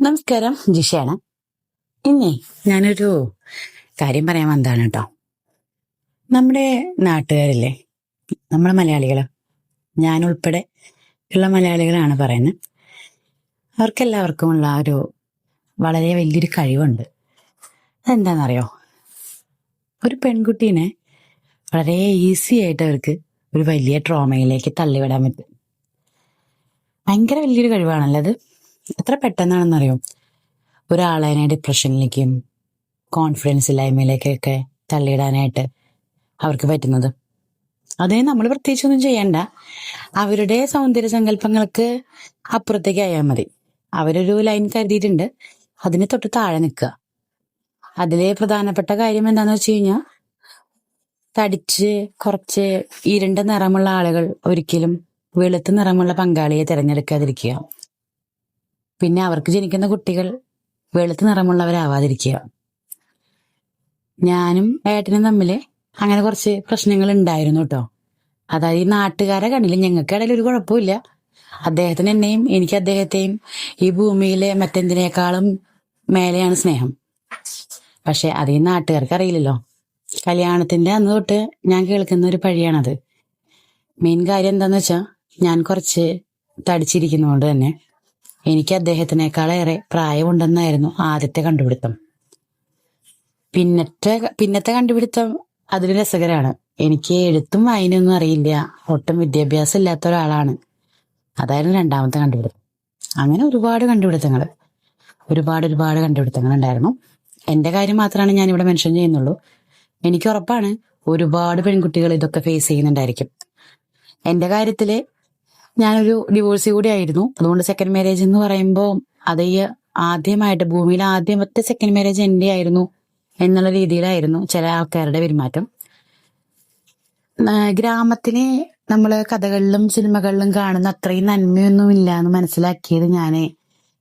നമസ്കാരം. ജിഷയാണ്. ഇന്നേ ഞാനൊരു കാര്യം പറയാൻ വന്നതാണ് കേട്ടോ. നമ്മുടെ നാട്ടുകാരില്ലേ നമ്മുടെ മലയാളികൾ ഞാനുൾപ്പെടെ ഉള്ള മലയാളികളാണ് പറയുന്നത്. അവർക്കെല്ലാവർക്കുമുള്ള ഒരു വളരെ വലിയൊരു കഴിവുണ്ട്. അതെന്താണെന്നറിയോ ഒരു പെൺകുട്ടീനെ വളരെ ഈസി ആയിട്ട് അവർക്ക് ഒരു വലിയ ട്രോമയിലേക്ക് തള്ളിവിടാൻ പറ്റും. ഭയങ്കര വലിയൊരു കഴിവാണല്ലോ അത്. എത്ര പെട്ടെന്നാണെന്നറിയോ? ഒരാളെ ഡിപ്രഷനിലേക്കും കോൺഫിഡൻസ് ഇല്ലായ്മയിലേക്കൊക്കെ തള്ളിയിടാനായിട്ട് അവർക്ക് പറ്റുന്നത്. അതേ നമ്മൾ പ്രത്യേകിച്ചൊന്നും ചെയ്യണ്ട. അവരുടെ സൗന്ദര്യ സങ്കല്പങ്ങൾക്ക് അപ്പുറത്തേക്ക് ആയാൽ മതി. അവരൊരു ലൈൻ കരുതിയിട്ടുണ്ട്. അതിന് തൊട്ട് താഴെ നിൽക്കുക. അതിലെ പ്രധാനപ്പെട്ട കാര്യം എന്താണെന്ന് വെച്ച് കഴിഞ്ഞാൽ തടിച്ച് കുറച്ച് ഇരുണ്ട നിറമുള്ള ആളുകൾ ഒരിക്കലും വെളുത്ത നിറമുള്ള പങ്കാളിയെ തിരഞ്ഞെടുക്കാതിരിക്കുക. പിന്നെ അവർക്ക് ജനിക്കുന്ന കുട്ടികൾ വെളുത്ത നിറമുള്ളവരാവാതിരിക്കുക. ഞാനും ഏട്ടനും തമ്മിൽ അങ്ങനെ കുറച്ച് പ്രശ്നങ്ങൾ ഉണ്ടായിരുന്നു കേട്ടോ. അതായത് ഈ നാട്ടുകാരെ കണ്ടില്ല ഞങ്ങൾക്ക് ഇടയിൽ ഒരു കുഴപ്പമില്ല. അദ്ദേഹത്തിന് എന്നെയും എനിക്ക് അദ്ദേഹത്തെയും ഈ ഭൂമിയിലെ മറ്റെന്തിനേക്കാളും മേലെയാണ് സ്നേഹം. പക്ഷെ അത് ഈ നാട്ടുകാർക്ക് അറിയില്ലല്ലോ. കല്യാണത്തിന്റെ അന്ന് തൊട്ട് ഞാൻ കേൾക്കുന്ന ഒരു പഴിയാണത്. മെയിൻ കാര്യം എന്താന്ന് വെച്ചാൽ ഞാൻ കുറച്ച് തടിച്ചിരിക്കുന്നതുകൊണ്ട് തന്നെ എനിക്ക് അദ്ദേഹത്തിനേക്കാളേറെ പ്രായമുണ്ടെന്നായിരുന്നു ആദ്യത്തെ കണ്ടുപിടുത്തം. പിന്നത്തെ പിന്നത്തെ കണ്ടുപിടുത്തം അതിന് രസകരമാണ് എനിക്ക് എഴുത്തും വായനയൊന്നും അറിയില്ല. ഒട്ടും വിദ്യാഭ്യാസം ഇല്ലാത്ത ഒരാളാണ്. അതായിരുന്നു രണ്ടാമത്തെ കണ്ടുപിടുത്തം. അങ്ങനെ ഒരുപാട് കണ്ടുപിടുത്തങ്ങൾ ഒരുപാട് ഒരുപാട് കണ്ടുപിടുത്തങ്ങൾ ഉണ്ടായിരുന്നു എന്റെ കാര്യം മാത്രമാണ് ഞാൻ ഇവിടെ മെൻഷൻ ചെയ്യുന്നുള്ളൂ. എനിക്ക് ഉറപ്പാണ് ഒരുപാട് പെൺകുട്ടികൾ ഇതൊക്കെ ഫേസ് ചെയ്യുന്നുണ്ടായിരിക്കും. എന്റെ കാര്യത്തിൽ ഞാനൊരു ഡിവോഴ്സി കൂടി ആയിരുന്നു അതുകൊണ്ട് സെക്കൻഡ് മാരേജ് എന്ന് പറയുമ്പോൾ അത് ഈ ആദ്യമായിട്ട് ഭൂമിയിൽ ആദ്യമത്തെ സെക്കൻഡ് മാരേജ് എന്റെ ആയിരുന്നു എന്നുള്ള രീതിയിലായിരുന്നു ചില ആൾക്കാരുടെ പെരുമാറ്റം. ഗ്രാമത്തിനെ നമ്മൾ കഥകളിലും സിനിമകളിലും കാണുന്ന അത്രയും നന്മയൊന്നും ഇല്ല എന്ന് മനസ്സിലാക്കിയത് ഞാൻ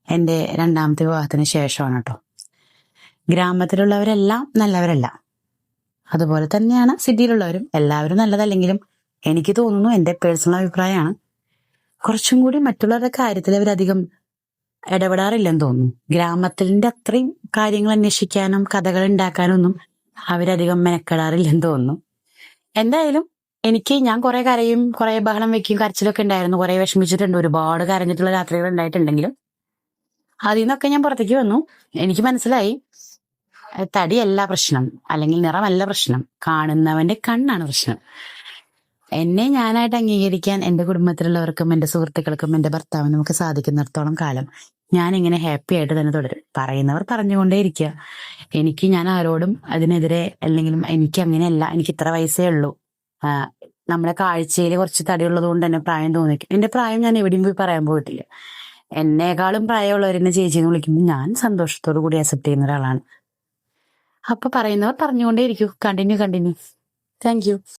എന്റെ രണ്ടാമത്തെ വിവാഹത്തിന് ശേഷമാണ് കേട്ടോ. ഗ്രാമത്തിലുള്ളവരെല്ലാം നല്ലവരല്ല. അതുപോലെ തന്നെയാണ് സിറ്റിയിലുള്ളവരും. എല്ലാവരും നല്ലതല്ലെങ്കിലും എനിക്ക് തോന്നുന്നു എന്റെ പേഴ്സണൽ അഭിപ്രായമാണ്. കുറച്ചും കൂടി മറ്റുള്ളവരുടെ കാര്യത്തിൽ അവരധികം ഇടപെടാറില്ലെന്ന് തോന്നുന്നു. ഗ്രാമത്തിന്റെ അത്രയും കാര്യങ്ങൾ അന്വേഷിക്കാനും കഥകൾ ഉണ്ടാക്കാനൊന്നും അവരധികം മെനക്കെടാറില്ലെന്ന് തോന്നുന്നു. എന്തായാലും എനിക്ക് ഞാൻ കുറെ കരയും കുറെ ബഹളം വെക്കും കരച്ചിലൊക്കെ ഉണ്ടായിരുന്നു. കുറെ വിഷമിച്ചിട്ടുണ്ട്. ഒരുപാട് കരഞ്ഞിട്ടുള്ള രാത്രികൾ ഉണ്ടായിട്ടുണ്ടെങ്കിലും. അതിൽ നിന്നൊക്കെ ഞാൻ പുറത്തേക്ക് വന്നു. എനിക്ക് മനസ്സിലായി തടിയല്ല പ്രശ്നം. അല്ലെങ്കിൽ നിറമല്ല പ്രശ്നം. കാണുന്നവന്റെ കണ്ണാണ് പ്രശ്നം. എന്നെ ഞാനായിട്ട് അംഗീകരിക്കാൻ എന്റെ കുടുംബത്തിലുള്ളവർക്കും എന്റെ സുഹൃത്തുക്കൾക്കും എന്റെ ഭർത്താവിനും ഒക്കെ സാധിക്കുന്നിടത്തോളം കാലം ഞാൻ ഇങ്ങനെ ഹാപ്പി ആയിട്ട് തന്നെ തുടരും. പറയുന്നവർ പറഞ്ഞുകൊണ്ടേയിരിക്കുക. എനിക്ക് ഞാൻ ആരോടും അതിനെതിരെ അല്ലെങ്കിലും എനിക്ക് അങ്ങനെയല്ല എനിക്ക് ഇത്ര വയസ്സേ ഉള്ളൂ. നമ്മുടെ കാഴ്ചയിൽ കുറച്ച് തടിയുള്ളത് കൊണ്ട് തന്നെ പ്രായം തോന്നിക്കും എന്റെ പ്രായം ഞാൻ എവിടെയും പോയി പറയാൻ പോയിട്ടില്ല. എന്നേക്കാളും പ്രായമുള്ളവരെന്നെ ചേച്ചി എന്ന് വിളിക്കുമ്പോൾ ഞാൻ സന്തോഷത്തോടു കൂടി അക്സെപ്റ്റ് ചെയ്യുന്ന ഒരാളാണ്. അപ്പൊ പറയുന്നവർ പറഞ്ഞുകൊണ്ടേ ഇരിക്കൂ കണ്ടിന്യൂ കണ്ടിന്യൂ താങ്ക്